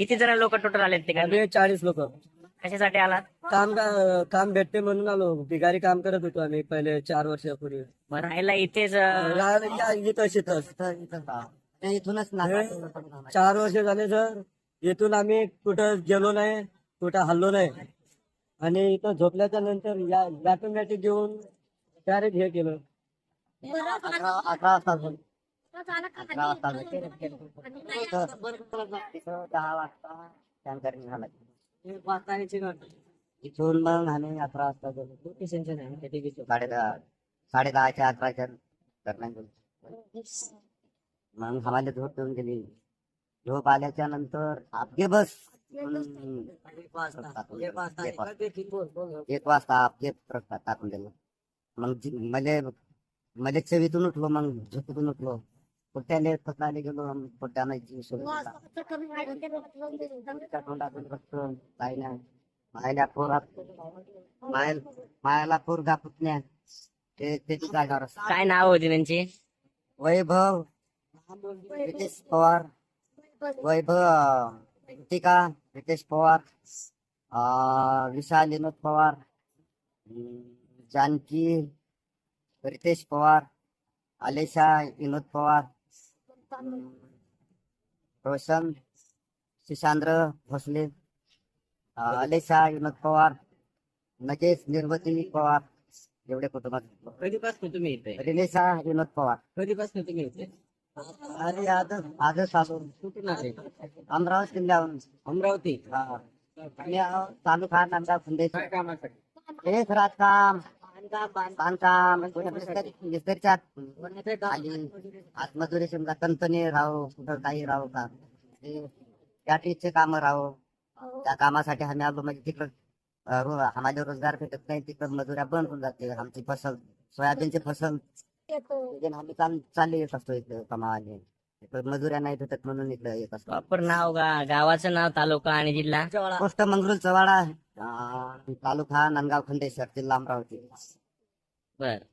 किती जण लोक टोटल आलेत तिकडे आम्ही चाळीस लोक. कशासाठी आलात? काम का- काम भेटते म्हणून आलो. बिगारी काम करत होतो आम्ही पहिले चार वर्षापूर्वी. मग राहायला इथेच अं, रा- या- इथं इथूनच चार वर्ष झाले सर. इथून आम्ही कुठं गेलो नाही कुठं हल्लो नाही. आणि इथं झोपल्याच्या नंतर या ऑटोमॅटिक घेऊन डायरेक्ट हे केलं. अकरा अकरा वाजता. अकरा वाजता दहा वाजता टँकर निघाला इथून मग आम्ही अकरा वाजता गेलो साडे दहा साडे दहाच्या अकराच्या दरम्यान गेलो मग आम्हाला झोप येऊन गेली. झोप आल्याच्यानंतर आपगे बस. एक वाजता. आपगे टाकून दिलं. मग मले मले चवीतून उठलो मग झोपेतून उठलो. पुट्याने फसलाले गेलो त्या तोंडातून रक्त पाहिल्या मायला पोरात मायल मायाला पोरगा पुतण्या. ते त्याची जागावर. काय नाव होती त्यांची? वैभव रितेश पवार वैभव टीका रितेश पवार विशाल विनोद पवार जानकी रितेश पवार आलेशा विनोद पवार रोशन शिशांद्र भोसले अं, आलेशा विनोद पवार नगेश निर्मती पवार एवढे कुटुंबात. कधीपासून तुम्ही इथे? विनोद पवार. कधीपासून तुम्ही इथे? अरे आजच आजच आलो कुठून आले? अमरावती जिल्ह्याहून अमरावती? हा. आणि खा नांदा काय कामासाठी? हेच राजकाम. बांधकाम. खाली आतमजुरी समजा कंपनी राहो कुठं काही राहो का? ते कॅटरीचे काम राहो. त्या कामासाठी आम्ही आलो म्हणजे तिकडं आम्हाला रोजगार भेटत नाही तिकडं मजुऱ्या बंद होऊन जाते आमची फसल. सोयाबीनची फसल. आम्ही चाल चालले येत असतो इकडे कमावाले. इकडे मजुऱ्या नाही भेटत म्हणून इकडे येत असतो. प्रॉपर नाव गा गावाचं नाव तालुका आणि जिल्हा? पोस्ट मंगरुळ चवाडा तालुका नांदगाव खंडेश्वर जिल्हा अमरावती Right.